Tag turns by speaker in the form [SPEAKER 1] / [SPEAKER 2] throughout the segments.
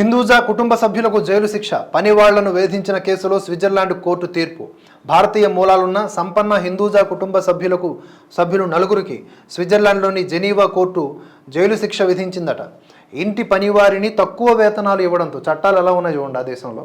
[SPEAKER 1] హిందూజా కుటుంబ సభ్యులకు జైలు శిక్ష పనివాళ్ళను వేధించిన కేసులో స్విట్జర్లాండ్ కోర్టు తీర్పు. భారతీయ మూలాలున్న సంపన్న హిందూజా కుటుంబ సభ్యులకు సభ్యులు నలుగురికి స్విట్జర్లాండ్లోని జెనీవా కోర్టు జైలు శిక్ష విధించిందట. ఇంటి పనివారిని తక్కువ వేతనాలు ఇవ్వడంతో చట్టాలు ఎలా ఉన్నాయి చూడండి ఆ దేశంలో.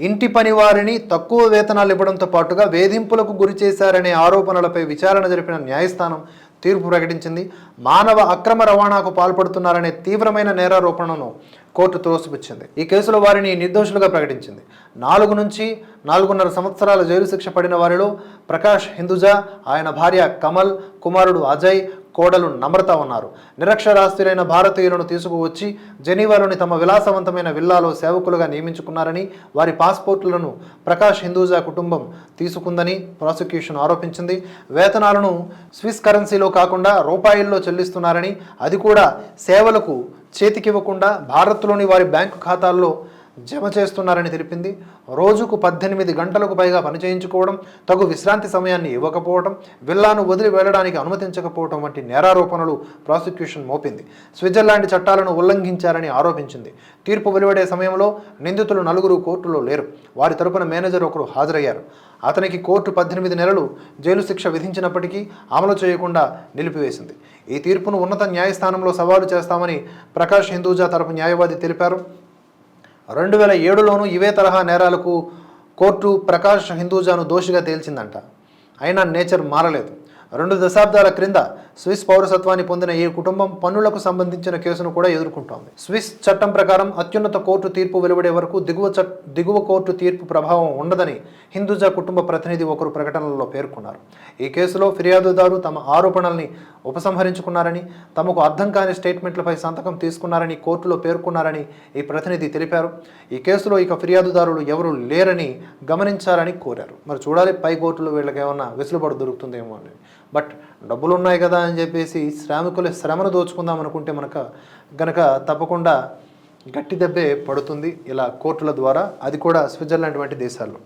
[SPEAKER 1] ఇంటి పనివారిని తక్కువ వేతనాలు ఇవ్వడంతో పాటుగా వేధింపులకు గురి చేశారనే ఆరోపణలపై విచారణ జరిపిన న్యాయస్థానం తీర్పు ప్రకటించింది. మానవ అక్రమ రవాణాకు పాల్పడుతున్నారనే తీవ్రమైన నేరారోపణను కోర్టు త్రోసిపుచ్చింది ఈ కేసులో వారిని నిర్దోషులుగా ప్రకటించింది. నాలుగు నుంచి నాలుగున్నర సంవత్సరాల జైలు శిక్ష పడిన వారిలో ప్రకాష్ హిందుజా ఆయన భార్య కమల్ కుమారుడు అజయ్ కోడలు నమ్రత ఉన్నారు. నిరక్షరాస్యులైన భారతీయులను తీసుకువచ్చి జెనీవాలోని తమ విలాసవంతమైన విల్లాలో సేవకులుగా నియమించుకున్నారని వారి పాస్పోర్టులను ప్రకాష్ హిందూజా కుటుంబం తీసుకుందని ప్రాసిక్యూషన్ ఆరోపించింది. వేతనాలను స్విస్ కరెన్సీలో కాకుండా రూపాయల్లో చెల్లిస్తున్నారని అది కూడా సేవలకు చేతికివ్వకుండా భారత్లోని వారి బ్యాంకు ఖాతాల్లో జమ చేస్తున్నారని తెలిపింది. రోజుకు పద్దెనిమిది గంటలకు పైగా పనిచేయించుకోవడం తగు విశ్రాంతి సమయాన్ని ఇవ్వకపోవడం విల్లాను వదిలి వెళ్ళడానికి అనుమతించకపోవడం వంటి నేరారోపణలు ప్రాసిక్యూషన్ మోపింది. స్విట్జర్లాండ్ చట్టాలను ఉల్లంఘించారని ఆరోపించింది. తీర్పు వెలువడే సమయంలో నిందితులు నలుగురు కోర్టులో లేరు. వారి తరపున మేనేజర్ ఒకరు హాజరయ్యారు. అతనికి కోర్టు పద్దెనిమిది నెలలు జైలు శిక్ష విధించినప్పటికీ అమలు చేయకుండా నిలిపివేసింది. ఈ తీర్పును ఉన్నత న్యాయస్థానంలో సవాలు చేస్తామని ప్రకాష్ హిందూజా తరపు న్యాయవాది తెలిపారు. రెండు వేల ఏడులోనూ ఇవే తరహా నేరాలకు కోర్టు ప్రకాష్ హిందూజాను దోషిగా తేల్చిందంట. అయినా నేచర్ మారలేదు. రెండు దశాబ్దాల క్రింద స్విస్ పౌరసత్వాన్ని పొందిన ఈ కుటుంబం పన్నులకు సంబంధించిన కేసును కూడా ఎదుర్కొంటోంది. స్విస్ చట్టం ప్రకారం అత్యున్నత కోర్టు తీర్పు వెలువడే వరకు దిగువ చట్ దిగువ కోర్టు తీర్పు ప్రభావం ఉండదని హిందూజా కుటుంబ ప్రతినిధి ఒకరు ప్రకటనలో పేర్కొన్నారు. ఈ కేసులో ఫిర్యాదుదారు తమ ఆరోపణల్ని ఉపసంహరించుకున్నారని తమకు అర్థం కాని స్టేట్మెంట్లపై సంతకం తీసుకున్నారని కోర్టులో పేర్కొన్నారని ఈ ప్రతినిధి తెలిపారు. ఈ కేసులో ఇక ఫిర్యాదుదారులు ఎవరు లేరని గమనించారని కోరారు. మరి చూడాలి పై కోర్టులో వీళ్ళకి ఏమన్నా వెసులుబాటు దొరుకుతుందేమో అని. బట్ డబ్బులు ఉన్నాయి కదా అని చెప్పేసి శ్రామికుల శ్రమను దోచుకుందాం అనుకుంటే మనక గనక తప్పకుండా గట్టి దెబ్బే పడుతుంది ఇలా కోర్టుల ద్వారా. అది కూడా స్విట్జర్లాండ్ వంటి దేశాల్లో.